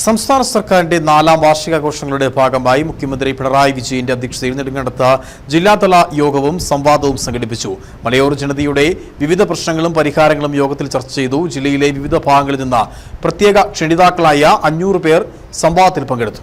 സംസ്ഥാന സർക്കാരിന്റെ നാലാം വാർഷികാഘോഷങ്ങളുടെ ഭാഗമായി മുഖ്യമന്ത്രി പിണറായി വിജയന്റെ അധ്യക്ഷതയിൽ നെടുങ്കണ്ടത്ത് ജില്ലാതല യോഗവും സംവാദവും സംഘടിപ്പിച്ചു. മലയോർ ജനതയുടെ വിവിധ പ്രശ്നങ്ങളും പരിഹാരങ്ങളും യോഗത്തിൽ ചർച്ച ചെയ്തു. ജില്ലയിലെ വിവിധ ഭാഗങ്ങളിൽ നിന്ന് പ്രത്യേക ക്ഷണിതാക്കളായ അഞ്ഞൂറ് പേർ സംവാദത്തിൽ പങ്കെടുത്തു.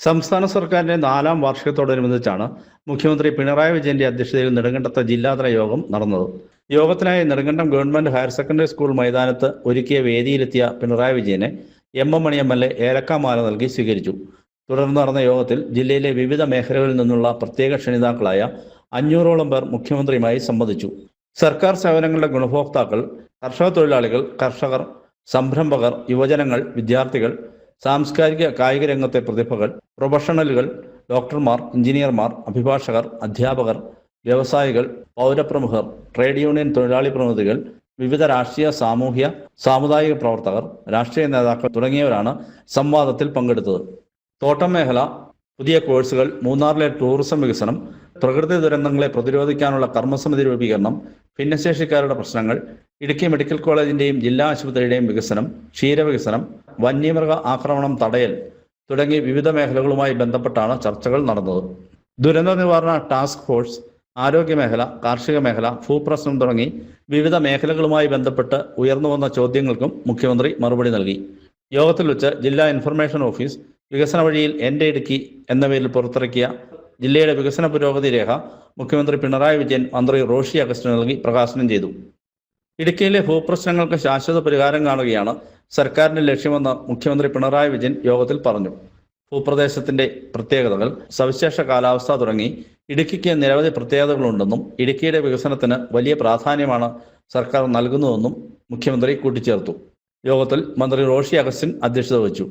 സംസ്ഥാന സർക്കാരിന്റെ നാലാം വാർഷികത്തോടനുബന്ധിച്ചാണ് മുഖ്യമന്ത്രി പിണറായി വിജയന്റെ അധ്യക്ഷതയിൽ നെടുങ്കണ്ടത്തെ ജില്ലാതല യോഗം നടന്നത്. യോഗത്തിനായി Nedumkandam government higher secondary school മൈതാനത്ത് ഒരുക്കിയ വേദിയിലെത്തിയ പിണറായി വിജയനെ M M Mani M L A ഏലക്കാമാല നൽകി സ്വീകരിച്ചു. തുടർന്ന് നടന്ന യോഗത്തിൽ ജില്ലയിലെ വിവിധ മേഖലകളിൽ നിന്നുള്ള പ്രത്യേക ക്ഷണിതാക്കളായ അഞ്ഞൂറോളം പേർ മുഖ്യമന്ത്രിയുമായി സംബന്ധിച്ചു സർക്കാർ സേവനങ്ങളുടെ ഗുണഭോക്താക്കൾ കർഷക തൊഴിലാളികൾ കർഷകർ സംരംഭകർ യുവജനങ്ങൾ വിദ്യാർത്ഥികൾ സാംസ്കാരിക കായിക രംഗത്തെ പ്രതിഭകൾ പ്രൊഫഷണലുകൾ ഡോക്ടർമാർ എഞ്ചിനീയർമാർ അഭിഭാഷകർ അധ്യാപകർ വ്യവസായികൾ പൗരപ്രമുഖർ ട്രേഡ് യൂണിയൻ തൊഴിലാളി പ്രതിനിധികൾ വിവിധ രാഷ്ട്രീയ സാമൂഹ്യ സാമുദായിക പ്രവർത്തകർ രാഷ്ട്രീയ നേതാക്കൾ തുടങ്ങിയവരാണ് സംവാദത്തിൽ പങ്കെടുത്തത്. തോട്ടം മേഖല പുതിയ കോഴ്സുകൾ മൂന്നാറിലെ ടൂറിസം വികസനം പ്രകൃതി ദുരന്തങ്ങളെ പ്രതിരോധിക്കാനുള്ള കർമ്മസമിതി രൂപീകരണം ഭിന്നശേഷിക്കാരുടെ പ്രശ്നങ്ങൾ ഇടുക്കി മെഡിക്കൽ കോളേജിന്റെയും ജില്ലാ ആശുപത്രിയുടെയും വികസനം ക്ഷീരവികസനം വന്യമൃഗ ആക്രമണം തടയൽ തുടങ്ങി വിവിധ മേഖലകളുമായി ബന്ധപ്പെട്ടാണ് ചർച്ചകൾ നടന്നത്. ദുരന്ത നിവാരണ ടാസ്ക് ഫോഴ്സ് ആരോഗ്യ മേഖല കാർഷിക മേഖല ഭൂപ്രശ്നം തുടങ്ങി വിവിധ മേഖലകളുമായി ബന്ധപ്പെട്ട് ഉയർന്നു വന്ന ചോദ്യങ്ങൾക്കും മുഖ്യമന്ത്രി മറുപടി നൽകി. യോഗത്തിൽ വെച്ച് ജില്ലാ ഇൻഫർമേഷൻ ഓഫീസ് വികസന വഴിയിൽ എന്റെ ഇടുക്കി എന്ന പേരിൽ പുറത്തിറക്കിയ ജില്ലയുടെ വികസന പുരോഗതി രേഖ മുഖ്യമന്ത്രി പിണറായി വിജയൻ മന്ത്രി റോഷി അഗസ്റ്റിന് നൽകി പ്രകാശനം ചെയ്തു. ഇടുക്കിയിലെ ഭൂപ്രശ്നങ്ങൾക്ക് ശാശ്വത പരിഹാരം കാണുകയാണ് സർക്കാരിന്റെ ലക്ഷ്യമെന്ന് മുഖ്യമന്ത്രി പിണറായി വിജയൻ യോഗത്തിൽ പറഞ്ഞു. ഭൂപ്രദേശത്തിന്റെ പ്രത്യേകതകൾ സവിശേഷ കാലാവസ്ഥ തുടങ്ങി ഇടുക്കിക്ക് നിരവധി പ്രത്യേകതകളുണ്ടെന്നും ഇടുക്കിയുടെ വികസനത്തിന് വലിയ പ്രാധാന്യമാണ് സർക്കാർ നൽകുന്നതെന്നും മുഖ്യമന്ത്രി കൂട്ടിച്ചേർത്തു. യോഗത്തിൽ മന്ത്രി റോഷി അഗസ്റ്റിൻ അധ്യക്ഷത വഹിച്ചു.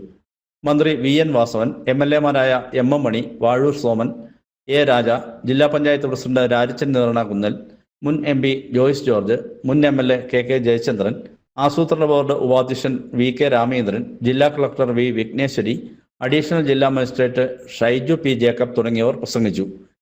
മന്ത്രി V N Vasavan M L എമാരായ M M Mani Vazhoor Soman A Raja ജില്ലാ പഞ്ചായത്ത് പ്രസിഡന്റ് രാജച്ചൻ നിറണ കുന്നൽ മുൻ എം പി ജോയിസ് ജോർജ് മുൻ M L A K K Jayachandran ആസൂത്രണ ബോർഡ് ഉപാധ്യക്ഷൻ വി കെ രാമേന്ദ്രൻ ജില്ലാ കളക്ടർ വി വിഘ്നേശ്വരി അഡീഷണൽ ജില്ലാ മജിസ്ട്രേറ്റ് ഷൈജു പി ജേക്കബ് തുടങ്ങിയവർ പ്രസംഗിച്ചു.